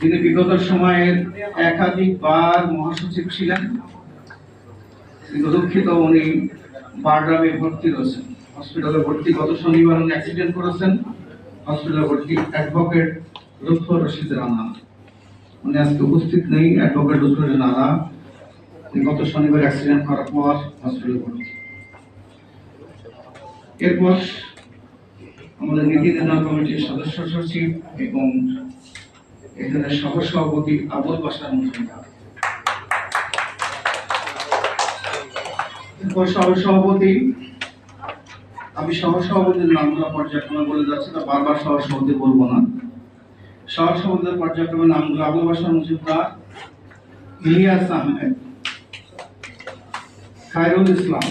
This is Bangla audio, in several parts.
তিনি বিগত সময়ের একাধিকবার মহাসচিব ছিলেন দুঃখিত উনি বারডামে ভর্তি রয়েছেন। হসপিটালে ভর্তি গত শনিবার উনি অ্যাক্সিডেন্ট করেছেন। হসপিটালে ভর্তি অ্যাডভোকেট লুৎফর রশিদ রানা উনি আজকে উপস্থিত নেই অ্যাডভোকেট লুৎফর রানা গত শনিবার অ্যাক্সিডেন্ট করার পর হসপিটালে ভর্তি। এরপর আমাদের নীতি নির্ধারণ কমিটির সদস্য সচিব এবং এখানে সহসভাপতি আবুল বাসার এরপর সহসভাপতি আমি সহসভাপতির নামগুলো পর্যায়ক্রমে বলে যাচ্ছি না বারবার সহসভাপতি বলব না। সহসভাপতির পর্যায়ক্রমে নামগুলো Abul Basar মুজিবদার Ilias Ahmed, Khairul Islam.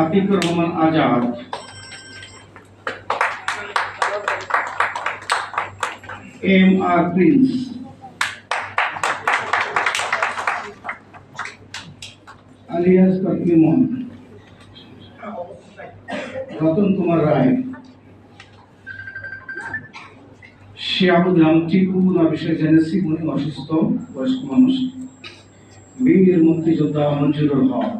Atiqur Rahman Azad. M R Prince alias কর্মিমন Ratan Kumar Roy শিয়াবুদ্দাম টিপু না বিষয়ে জেনেছি উনি অসুস্থ বয়স্ক মানুষ বীর মুক্তিযোদ্ধা মঞ্জুরুল হক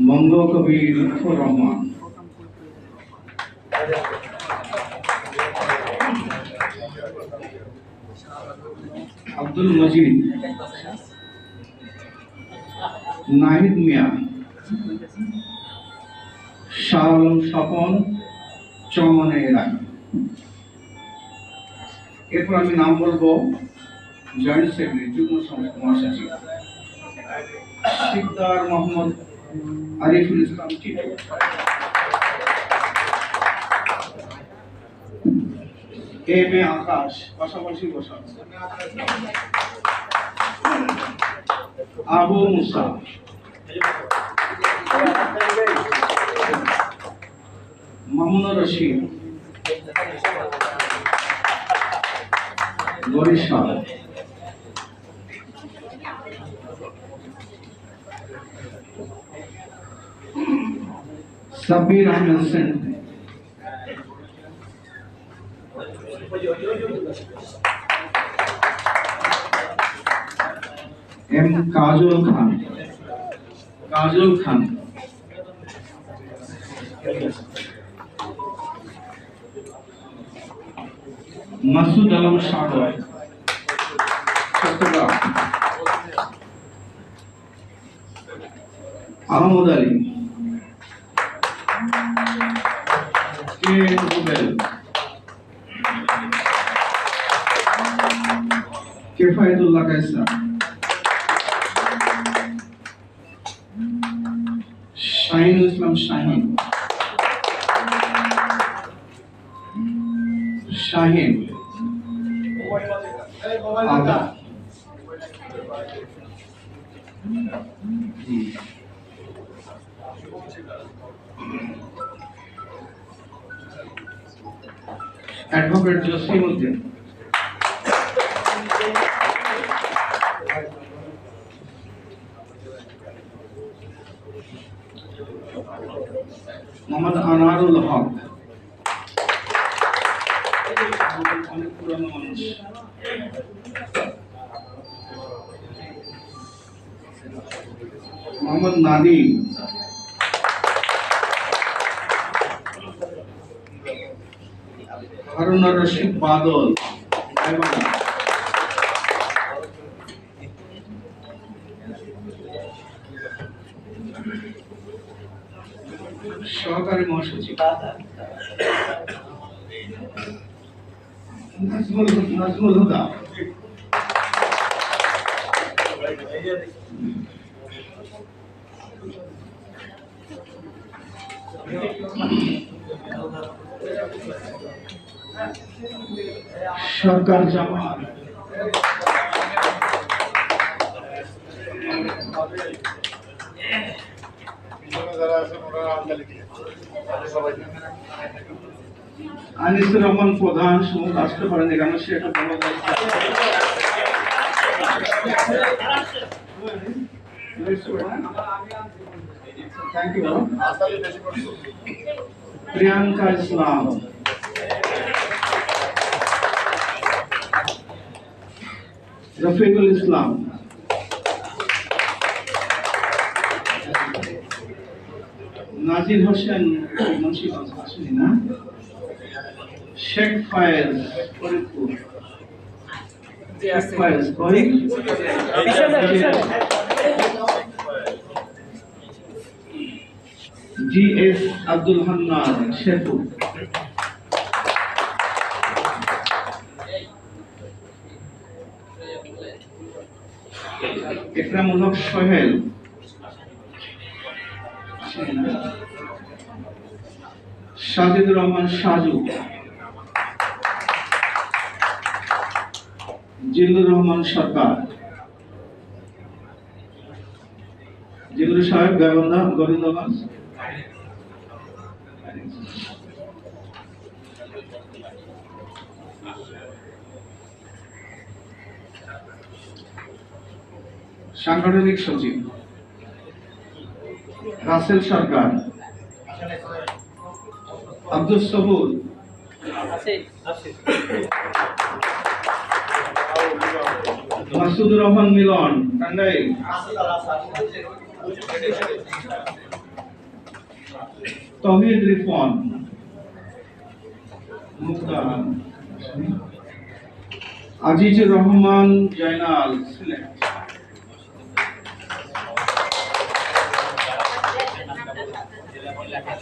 মঙ্গ কবি লুৎফর রহমান আব্দুল মজিদ। নাহিদ মিয়া। শাহ স্বপন চমনে রায় এরপর আমি নাম বলব জয়েন্ট সেক্রেটারি, যুগ্ম মহাসচিব। সিকদার মোহাম্মদ আরিফুল ইসলাম টিটু। এম এ আকাশ পাশাপাশি বসা আবু মুসা মামুনুর রশিদ বরিশাল সাব্বির আহমেদ সেন এম কাজল খান। কাজল খান। মাসুদ আলম সাগর। আহমদ আলী। কে রুবেল কেফায়েতুল্লাহ কায়সা শাহিনুল ইসলাম শাহিন শাহিন অ্যাডভোকেট জসিম উদ্দিন মোহাম্মদ আনারুল হক। মোহাম্মদ নাদিম। হারুন রশিদ বাদল। সহকারী মহাসচিব। সরকার যারা আনিসুর রহমান প্রধান সমুখ আসতে পারেন এখানে সে একটা বড়। Thank you Priyanka Islam. Rafiqul Islam. Nazir Hossain Munshiganj আসেনি না? Sheikh Fayez Faridpur. G S Abdul Hannan Sherpur. Ekramul Haque Sohel Sajidur Rahman Saju Zillur Rahman Sarkar Zillur Saheb Gaibandha Gobindaganj. সাংগঠনিক সচিব। রাসেল সরকার আব্দুল সবুর। মাসুদুর রহমান মিলন টাঙ্গাইল। তহিদ রিফন আজিজুর রহমান জয়নাল সিলেট।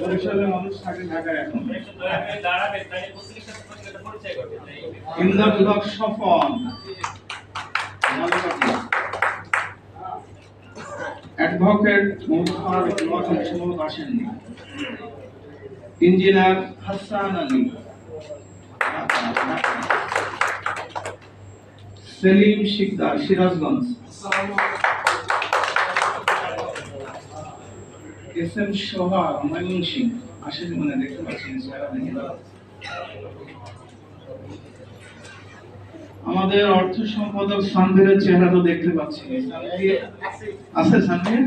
বরিশালের মানুষ থাকে ঢাকায় এখন। ইমদাদুল হক অ্যাডভোকেট মোহাম্মদ মোহাম্মদ সম্ভবত আসেননি। Engineer Hasan Ali. Selim Sikder Sirajganj. S M আসেনি মনে দেখতে পাচ্ছি না, চেহারা দেখে না। আমাদের অর্থ সম্পাদক চেহারা তো দেখতে পাচ্ছি আছে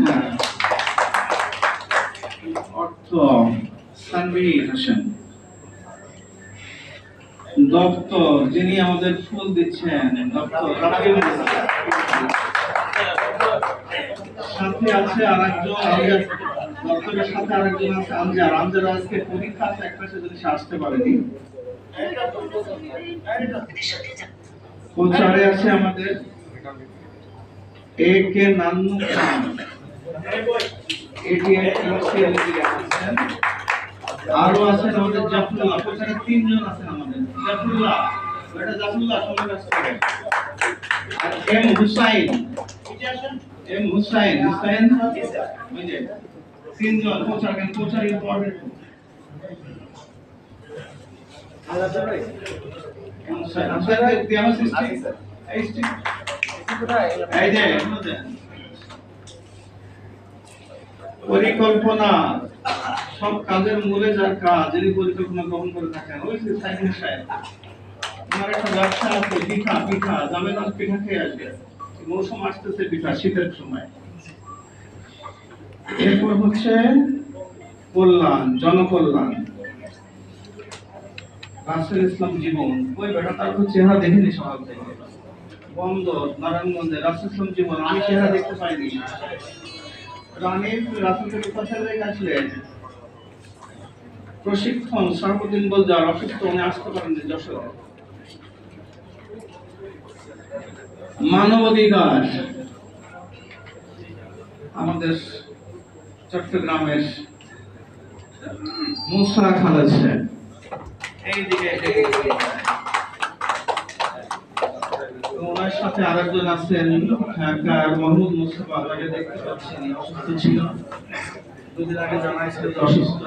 হ্যাঁ। অর্থ দপ্তর যিনি আমাদের ফুল দিচ্ছেন দপ্তর সাথে আছে আরেকজন আমজাদ দপ্তরের সাথে আরেকজন আছে আমজাদ আজকে পরীক্ষা আছে সেদিন সে আসতে আছে আমাদের? নান্নু খান। এটি আরও আছেন। আমাদের জাফরুল্লাহ। তিনজন আছেন আমাদের। জাফরুল্লাহ। এটা এম হুসাইন। এম হুসাইন। হুসাইন? যে। তিনজন কেন। পরিকল্পনা, সব কাজের মূলে যার কাজ, যিনি পরিকল্পনা গ্রহণ করে থাকেন, ওই যে একটা ব্যবসা আছে, পিঠা পিঠা আজ পিঠা খেয়ে আসবে মৌসুম আসতেছে পিঠা, শীতের সময়। এরপর হচ্ছে কল্যাণ, জনকল্যাণ। রাসেল ইসলাম জীবন। ওই বেটা তার চেহারা দেখিনি থেকে। বন্দর, নারায়ণগঞ্জে রাসেল ইসলাম জীবন। আমি চেহারা দেখতে পাইনি। রানী রাসেল থেকে কোথায় রেখে আসলেন প্রশিক্ষণ সর্বদিন বল যার অসুস্থ, উনি আসতে যশোরে। মানবাধিকার। আমাদের চট্টগ্রামের মুসা খালেদ সাহেব ওনার সাথে আরেকজন আছেন ঢাকার মাহমুদ মুস্তফা তাকে দেখতে পাচ্ছি না, অসুস্থ ছিল। দুদিন আগে জানাইছিল অসুস্থ।